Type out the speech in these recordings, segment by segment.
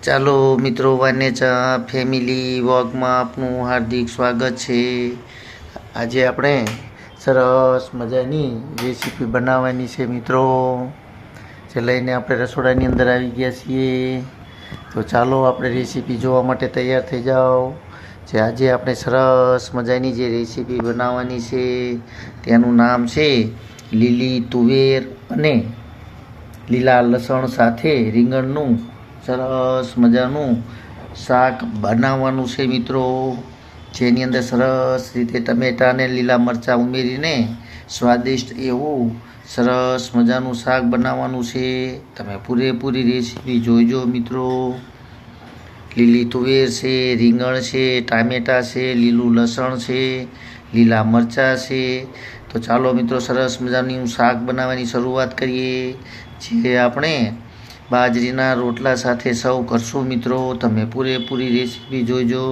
ચાલો મિત્રો વાનેચા ફેમિલી વોગમાં આપનું હાર્દિક સ્વાગત છે. આજે આપણે સરસ મજાની રેસીપી બનાવવાની છે મિત્રો. જે લઈને આપણે રસોડાની અંદર આવી ગયા છીએ. તો ચાલો આપણે રેસીપી જોવા માટે તૈયાર થઈ જાઓ. જે આજે આપણે સરસ મજાની જે રેસીપી બનાવવાની છે તેનું નામ છે લીલી તુવેર અને લીલા લસણ સાથે રીંગણનું સરસ મજાનું શાક બનાવવાનું છે મિત્રો. જેની અંદર સરસ રીતે ટમેટાને લીલા મરચાં ઉમેરીને સ્વાદિષ્ટ એવું સરસ મજાનું શાક બનાવવાનું છે. તમે પૂરેપૂરી રેસીપી જોઈજો મિત્રો. લીલી તુવેર છે, રીંગણ છે, ટામેટાં છે, લીલું લસણ છે, લીલા મરચાં છે. તો ચાલો મિત્રો સરસ મજાનું શાક બનાવવાની શરૂઆત કરીએ. જે આપણે બાજરીના રોટલા સાથે સૌ કરશું મિત્રો. તમે પૂરેપૂરી રેસીપી જોઈજો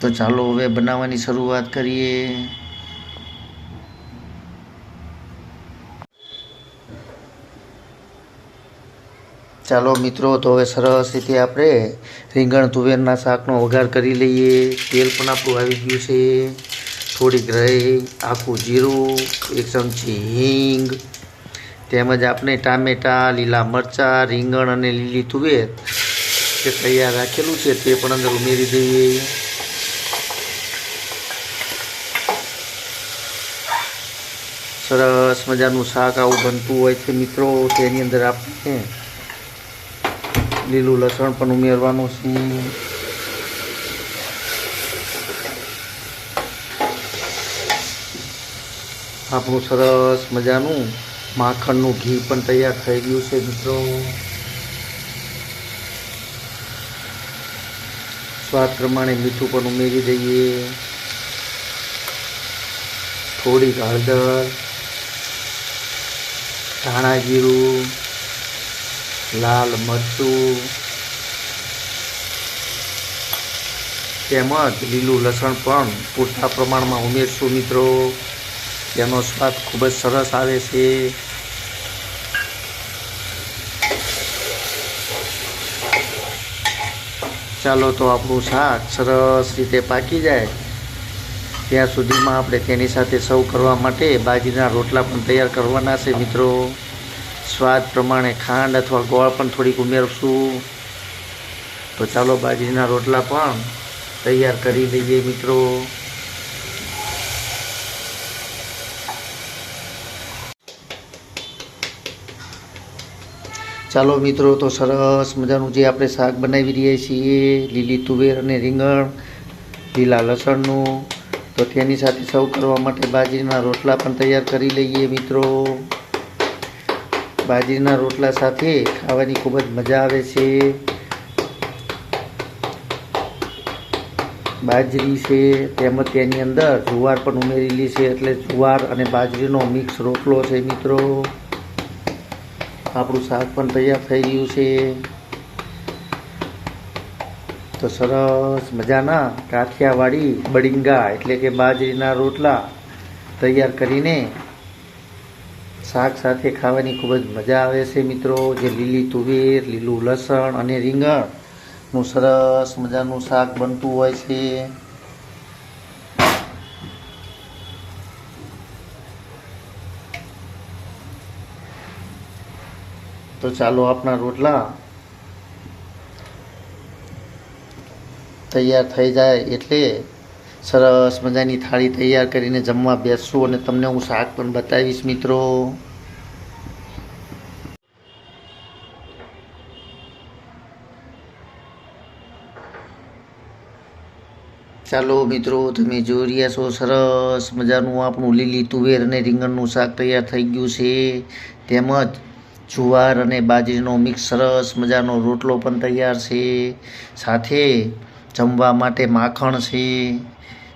તો ચાલો હવે બનાવવાની શરૂઆત કરીએ. ચાલો મિત્રો, તો હવે સરસ રીતે આપણે રીંગણ, તુવેરના શાકનો વઘાર કરી લઈએ. તેલ પણ આપણું આવી ગયું છે. થોડીક રહી, આખું જીરું, એક ચમચી હિંગ તેમજ આપણે ટામેટાં, લીલા મરચાં, રીંગણ અને લીલી તુવેર જે તૈયાર રાખેલું છે તે પણ અંદર ઉમેરી દઈએ. સરસ મજાનું શાક આવું બનતું હોય છે મિત્રો, તેની અંદર આપણે લીલું લસણ પણ ઉમેરવાનું છે. આપણું સરસ મજાનું માખણનું ઘી પણ તૈયાર થઈ ગયું છે મિત્રો. સ્વાદ પ્રમાણે મીઠું પણ ઉમેરી દઈએ. થોડીક હળદર, ધાણા જીરું, લાલ મરચું તેમજ લીલું લસણ પણ પૂરતા પ્રમાણમાં ઉમેરશું મિત્રો. તેનો સ્વાદ ખૂબ જ સરસ આવે છે. ચાલો તો આપણું શાક સરસ રીતે પાકી જાય. ત્યાં સુધીમાં આપણે તેની સાથે સર્વ કરવા માટે બાજરીના રોટલા પણ તૈયાર કરવાના છે મિત્રો. સ્વાદ પ્રમાણે ખાંડ અથવા ગોળ પણ થોડીક ઉમેરશું. તો ચાલો બાજરીના રોટલા પણ તૈયાર કરી દઈએ મિત્રો. ચાલો મિત્રો, તો સરસ મજાનું જે આપણે શાક બનાવી રહ્યા છીએ, લીલી તુવેર અને રીંગણ, લીલા લસણનું, તો તેની સાથે સર્વ કરવા માટે બાજરીના રોટલા પણ તૈયાર કરી લઈએ મિત્રો. બાજરીના રોટલા સાથે ખાવાની ખૂબ જ મજા આવે છે. બાજરી છે, તેમજ તેની અંદર જુવાર પણ ઉમેરેલી છે, એટલે જુવાર અને બાજરીનો મિક્સ રોટલો છે મિત્રો. આપણું શાક પણ તૈયાર થઈ ગયું છે. તો સરસ મજાના કાઠિયાવાડી બડિંગા એટલે કે બાજરીના રોટલા તૈયાર કરીને શાક સાથે ખાવાની ખૂબ જ મજા આવે છે મિત્રો. જે લીલી તુવેર, લીલું લસણ અને રીંગણનું સરસ મજાનું શાક બનતું હોય છે. તો ચાલો આપણા રોટલા તૈયાર થઈ જાય એટલે સરસ મજાની થાળી તૈયાર કરીને જમવા બેસશું અને તમને હું શાક પણ બતાવીશ મિત્રો. ચાલો મિત્રો, તમે જોઈ રહ્યા છો સરસ મજાનું આપણું લીલી તુવેર અને રીંગણનું શાક તૈયાર થઈ ગયું છે. તેમજ જુવાર અને બાજરીનો મિક્સ સરસ મજાનો રોટલો પણ તૈયાર છે. સાથે જમવા માટે માખણ છે.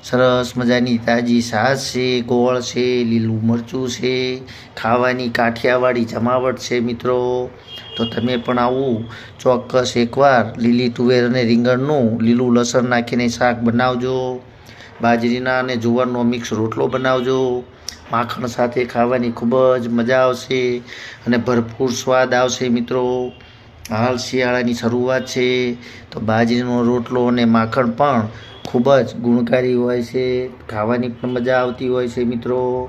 સરસ મજાની તાજી છાશ છે, ગોળ છે, લીલું મરચું છે. ખાવાની કાઠિયાવાડી જમાવટ છે મિત્રો. તો તમે પણ આવું ચોક્કસ એકવાર લીલી તુવેર અને રીંગણનું લીલું લસણ નાખીને શાક બનાવજો. બાજરીના અને જુવારનો મિક્સ રોટલો બનાવજો. માખણ સાથે ખાવાની ખૂબ જ મજા આવશે અને ભરપૂર સ્વાદ આવશે મિત્રો. હાલ શિયાળાની શરૂઆત છે, તો બાજરીનો રોટલો અને માખણ પણ ખૂબ જ ગુણકારી હોય છે, ખાવાની પણ મજા આવતી હોય છે મિત્રો.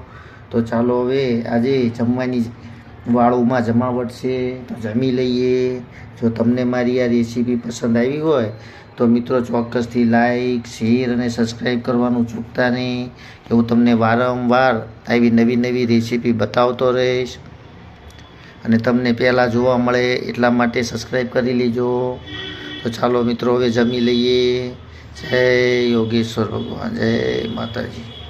તો ચાલો હવે આજે જમવાની વાળુમાં જમાવટ છે, તો જમી લઈએ. જો તમને મારી આ રેસીપી પસંદ આવી હોય તો મિત્રો, ચોક્કસથી લાઈક શેર અને સબસ્ક્રાઈબ કરવાનું ચૂકતા નહીં. કે હું તમને વારંવાર આવી નવી નવી રેસીપી બતાવતો રહીશ. અને તમને પહેલાં જોવા મળે એટલા માટે સબસ્ક્રાઈબ કરી લેજો. તો ચાલો મિત્રો, હવે જમી લઈએ. જય યોગેશ્વર ભગવાન, જય માતાજી.